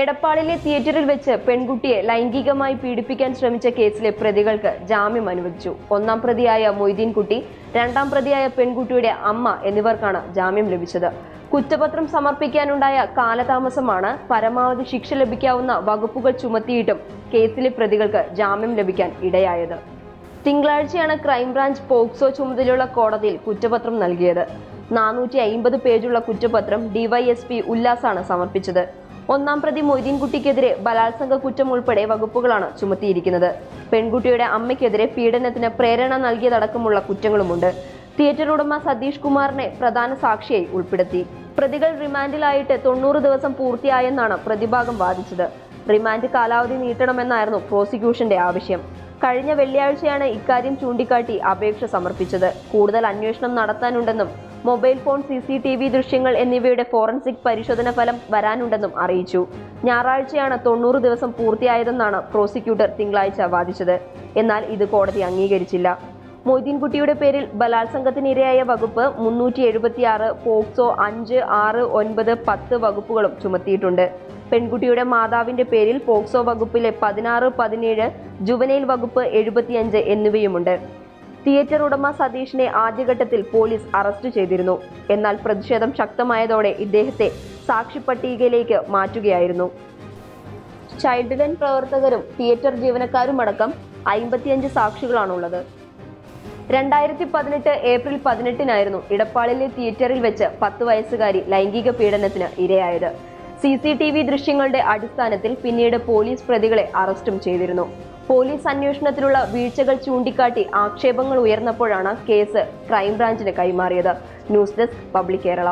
എടപ്പാളിലെ തിയേറ്ററിൽ വെച്ച് പെൺകുട്ടിയെ ലൈംഗികമായി പീഡിപ്പിക്കാൻ ശ്രമിച്ച കേസിലെ പ്രതികൾക്ക് ജാമ്യം അനുവദിച്ചു. ഒന്നാം പ്രതിയായ മൊയ്തീൻകുട്ടി രണ്ടാം പ്രതിയായ പെൺകുട്ടിയുടെ അമ്മ എന്നിവർക്കാണ് ജാമ്യം ലഭിച്ചത്. കുറ്റപത്രം സമർപ്പിക്കാനുണ്ടായ കാലതാമസമാണ് പരമാവധി ശിക്ഷ ലഭിക്കാവുന്ന വകുപ്പുകൾ ചുമത്തിയിട്ടും കേസിലെ പ്രതികൾക്ക് ജാമ്യം ലഭിക്കാൻ ഇടയായത്. തിങ്കളാഴ്ചയാണ് ക്രൈംബ്രാഞ്ച് പോക്സോ ചുമതലയുള്ള കോടതിയിൽ കുറ്റപത്രം നൽകിയത്. നാനൂറ്റി അയിമ്പത് പേജുള്ള കുറ്റപത്രം ഡിവൈഎസ്പി ഉല്ലാസാണ് സമർപ്പിച്ചത്. ഒന്നാം പ്രതി മൊയ്തീൻകുട്ടിക്കെതിരെ ബലാത്സംഗ കുറ്റം ഉൾപ്പെടെ വകുപ്പുകളാണ് ചുമത്തിയിരിക്കുന്നത്. പെൺകുട്ടിയുടെ അമ്മയ്ക്കെതിരെ പീഡനത്തിന് പ്രേരണ നൽകിയതടക്കമുള്ള കുറ്റങ്ങളുമുണ്ട്. തിയേറ്റർ ഉടമ സതീഷ് കുമാറിനെ പ്രധാന സാക്ഷിയായി ഉൾപ്പെടുത്തി. പ്രതികൾ റിമാൻഡിലായിട്ട് തൊണ്ണൂറ് ദിവസം പൂർത്തിയായെന്നാണ് പ്രതിഭാഗം വാദിച്ചത്. റിമാൻഡ് കാലാവധി നീട്ടണമെന്നായിരുന്നു പ്രോസിക്യൂഷന്റെ ആവശ്യം. കഴിഞ്ഞ വെള്ളിയാഴ്ചയാണ് ഇക്കാര്യം ചൂണ്ടിക്കാട്ടി അപേക്ഷ സമർപ്പിച്ചത്. കൂടുതൽ അന്വേഷണം നടത്താനുണ്ടെന്നും mobile phone C C T V ദൃശ്യങ്ങൾ എന്നിവയുടെ ഫോറൻസിക് പരിശോധന ഫലം വരാനുണ്ടെന്നും അറിയിച്ചു. ഞായറാഴ്ചയാണ് തൊണ്ണൂറ് ദിവസം പൂർത്തിയായതെന്നാണ് പ്രോസിക്യൂട്ടർ തിങ്കളാഴ്ച വാദിച്ചത്. എന്നാൽ ഇത് കോടതി അംഗീകരിച്ചില്ല. മൊയ്തീൻകുട്ടിയുടെ പേരിൽ ബലാത്സംഗത്തിനിരയായ വകുപ്പ് മുന്നൂറ്റി എഴുപത്തിയാറ് പോക്സോ അഞ്ച് ആറ് ഒൻപത് പത്ത് വകുപ്പുകളും ചുമത്തിയിട്ടുണ്ട്. പെൺകുട്ടിയുടെ മാതാവിന്റെ പേരിൽ പോക്സോ വകുപ്പിലെ പതിനാറ് പതിനേഴ് ജുവനൈൽ വകുപ്പ് എഴുപത്തിയഞ്ച് എന്നിവയുമുണ്ട്. തിയേറ്റർ ഉടമ സതീഷിനെ ആദ്യഘട്ടത്തിൽ പോലീസ് അറസ്റ്റ് ചെയ്തിരുന്നു. എന്നാൽ പ്രതിഷേധം ശക്തമായതോടെ ഇദ്ദേഹത്തെ സാക്ഷിപ്പട്ടികയിലേക്ക് മാറ്റുകയായിരുന്നു. ചൈൽഡ് ലൈൻ പ്രവർത്തകരും തിയേറ്റർ ജീവനക്കാരുമടക്കം അയിമ്പത്തിയഞ്ച് സാക്ഷികളാണുള്ളത്. രണ്ടായിരത്തി പതിനെട്ട് ഏപ്രിൽ പതിനെട്ടിനായിരുന്നു ഇടപ്പാളിലെ തിയേറ്ററിൽ വെച്ച് പത്ത് വയസ്സുകാരി ലൈംഗിക പീഡനത്തിന് ഇരയായത്. സി സി ടി വി ദൃശ്യങ്ങളുടെ അടിസ്ഥാനത്തിൽ പിന്നീട് പോലീസ് പ്രതികളെ അറസ്റ്റും ചെയ്തിരുന്നു. പോലീസ് അന്വേഷണത്തിലുള്ള വീഴ്ചകൾ ചൂണ്ടിക്കാട്ടി ആക്ഷേപങ്ങൾ ഉയർന്നപ്പോഴാണ് കേസ് ക്രൈംബ്രാഞ്ചിന് കൈമാറിയത്. News desk public Kerala.